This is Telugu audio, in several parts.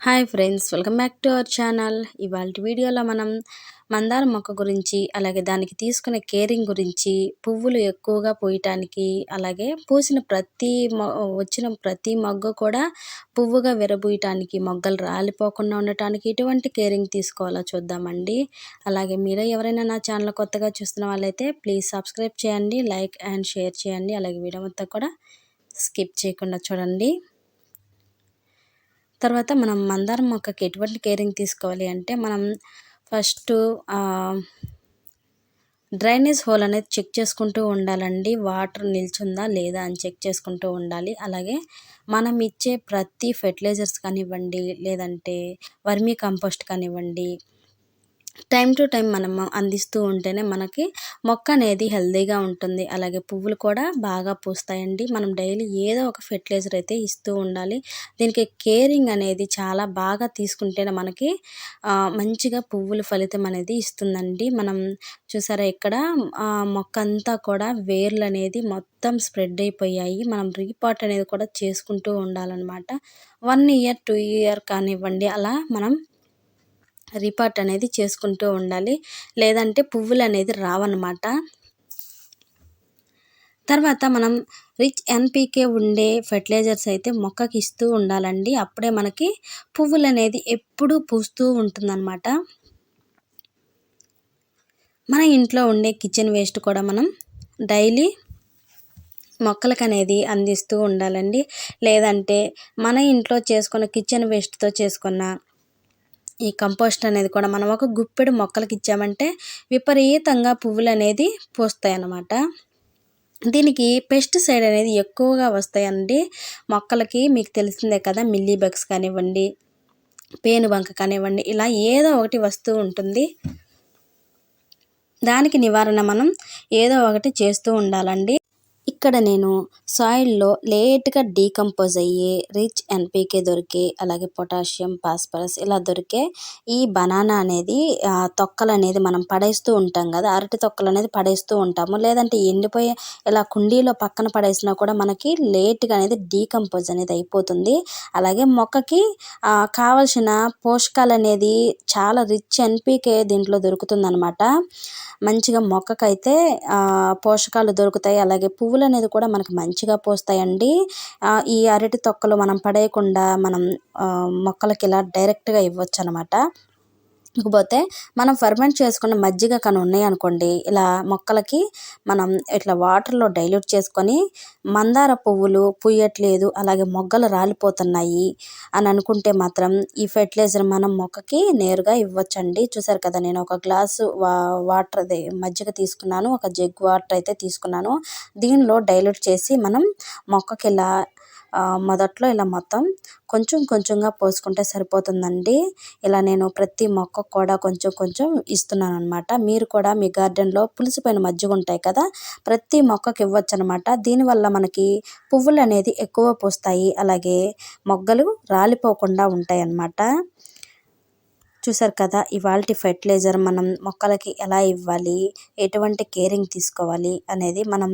Hi friends welcome back to our channel. ఇవాళ వీడియోలో మనం మందార మొక్క గురించి అలాగే దానికి తీసుకునే కేరింగ్ గురించి పువ్వులు ఎక్కువగా పూయటానికి అలాగే పూసిన ప్రతి వచ్చిన ప్రతి మొగ్గ కూడా పువ్వుగా విరబూయటానికి మొగ్గలు రాలిపోకుండా ఉండటానికి ఇటువంటి కేరింగ్ తీసుకోవాలో చూద్దామండి. అలాగే మీరు ఎవరైనా నా ఛానల్ కొత్తగా చూస్తున్న వాళ్ళైతే ప్లీజ్ సబ్స్క్రైబ్ చేయండి లైక్ అండ్ షేర్ చేయండి. అలాగే వీడియో మొత్తం కూడా స్కిప్ చేయకుండా చూడండి. తర్వాత మనం మందారం మొక్కకి ఎటువంటి కేరింగ్ తీసుకోవాలి అంటే మనం ఫస్ట్ డ్రైనేజ్ హోల్ అనేది చెక్ చేసుకుంటూ ఉండాలండి. వాటర్ నిల్చుందా లేదా అని చెక్ చేసుకుంటూ ఉండాలి. అలాగే మనం ఇచ్చే ప్రతి ఫెర్టిలైజర్స్ కానివ్వండి లేదంటే వర్మీ కంపోస్ట్ కానివ్వండి టైం టు టైం మనం అందిస్తూ ఉంటేనే మనకి మొక్క అనేది హెల్తీగా ఉంటుంది. అలాగే పువ్వులు కూడా బాగా పూస్తాయండి. మనం డైలీ ఏదో ఒక ఫెర్టిలైజర్ అయితే ఇస్తూ ఉండాలి. దీనికి కేరింగ్ అనేది చాలా బాగా తీసుకుంటేనే మనకి మంచిగా పువ్వుల ఫలితం అనేది ఇస్తుందండి. మనం చూసారా ఇక్కడ మొక్క అంతా కూడా వేర్లు అనేది మొత్తం స్ప్రెడ్ అయిపోయాయి. మనం రీపాట్ అనేది కూడా చేసుకుంటూ ఉండాలన్నమాట. వన్ ఇయర్ టూ ఇయర్ కానివ్వండి అలా మనం రీపార్ట్ అనేది చేసుకుంటూ ఉండాలి. లేదంటే పువ్వులు అనేది రావన్నమాట. తర్వాత మనం రిచ్ ఎన్పికే ఉండే ఫెర్టిలైజర్స్ అయితే మొక్కకి ఇస్తూ ఉండాలండి. అప్పుడే మనకి పువ్వులు అనేది ఎప్పుడూ పూస్తూ ఉంటుందన్నమాట. మన ఇంట్లో ఉండే కిచెన్ వేస్ట్ కూడా మనం డైలీ మొక్కలకు అనేది అందిస్తూ ఉండాలండి. లేదంటే మన ఇంట్లో చేసుకున్న కిచెన్ వేస్ట్తో చేసుకున్న ఈ కంపోస్ట్ అనేది కూడా మనం ఒక గుప్పెడు మొక్కలకి ఇచ్చామంటే విపరీతంగా పువ్వులు అనేది పూస్తాయి అన్నమాట దీనికి పెస్టిసైడ్ అనేది ఎక్కువగా వస్తాయండి. మొక్కలకి మీకు తెలిసిందే కదా మిల్లీ బగ్స్ కానివ్వండి పేనుబంక కానివ్వండి ఇలా ఏదో ఒకటి వస్తూ ఉంటుంది. దానికి నివారణ మనం ఏదో ఒకటి చేస్తూ ఉండాలండి. ఇక్కడ నేను సాయిల్లో లేట్గా డీకంపోజ్ అయ్యే రిచ్ ఎన్పికే దొరికే అలాగే పొటాషియం ఫాస్ఫరస్ ఇలా దొరికే ఈ బనానా అనేది తొక్కలు అనేది మనం పడేస్తూ ఉంటాం కదా అరటి తొక్కలు అనేది పడేస్తూ ఉంటాము. లేదంటే ఎండిపోయే ఇలా కుండీలో పక్కన పడేసినా కూడా మనకి లేట్గా అనేది డీకంపోజ్ అనేది అయిపోతుంది. అలాగే మొక్కకి కావలసిన పోషకాలు అనేది చాలా రిచ్ ఎన్పికే దీంట్లో దొరుకుతుంది అనమాట మంచిగా మొక్కకైతే పోషకాలు దొరుకుతాయి. అలాగే పువ్వు పువ్వులు అనేది కూడా మనకు మంచిగా పోస్తాయండి. ఈ అరటి తొక్కలు మనం పడేయకుండా మనం మొక్కలకి ఇలా డైరెక్ట్గా ఇవ్వచ్చు అనమాట ఇకపోతే మనం ఫర్మెంట్ చేసుకున్న మజ్జిగ కానీ ఉన్నాయనుకోండి ఇలా మొక్కలకి మనం ఇట్లా వాటర్లో డైల్యూట్ చేసుకొని మందార పువ్వులు పుయ్యట్లేదు అలాగే మొగ్గలు రాలిపోతున్నాయి అని అనుకుంటే మాత్రం ఈ ఫెర్టిలైజర్ మనం మొక్కకి నేరుగా ఇవ్వచ్చండి. చూసారు కదా నేను ఒక గ్లాసు వా వాటర్ అదే మజ్జిగ తీసుకున్నాను ఒక జగ్ వాటర్ అయితే తీసుకున్నాను. దీనిలో డైల్యూట్ చేసి మనం మొక్కకి ఇలా మొదట్లో ఇలా మొత్తం కొంచెం కొంచెంగా పోసుకుంటే సరిపోతుందండి. ఇలా నేను ప్రతి మొక్క కూడా కొంచెం కొంచెం ఇస్తున్నాను అనమాట మీరు కూడా మీ గార్డెన్లో పులిసిపోయిన మజ్జిగ ఉంటాయి కదా ప్రతి మొక్కకి ఇవ్వచ్చు అనమాట దీనివల్ల మనకి పువ్వులు అనేది ఎక్కువ పూస్తాయి. అలాగే మొగ్గలు రాలిపోకుండా ఉంటాయి అన్నమాట చూసారు కదా ఇవాళ ఫెర్టిలైజర్ మనం మొక్కలకి ఎలా ఇవ్వాలి ఎటువంటి కేరింగ్ తీసుకోవాలి అనేది మనం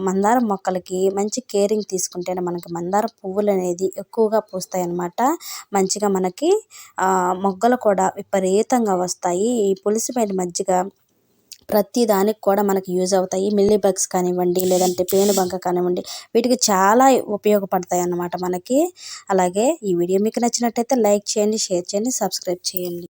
మందారం మొక్కలకి మంచి కేరింగ్ తీసుకుంటేనే మనకి మందార పువ్వులు అనేది ఎక్కువగా పూస్తాయి అన్నమాట మంచిగా మనకి మొగ్గలు కూడా విపరీతంగా వస్తాయి. ఈ పులిసిపోయిన మజ్జిగ ప్రతి దానికి కూడా మనకి యూజ్ అవుతాయి. మిల్లీ బగ్స్ కానివ్వండి లేదంటే పేనుబంక కానివ్వండి వీటికి చాలా ఉపయోగపడతాయి అన్నమాట మనకి. అలాగే ఈ వీడియో మీకు నచ్చినట్టయితే లైక్ చేయండి షేర్ చేయండి సబ్స్క్రైబ్ చేయండి.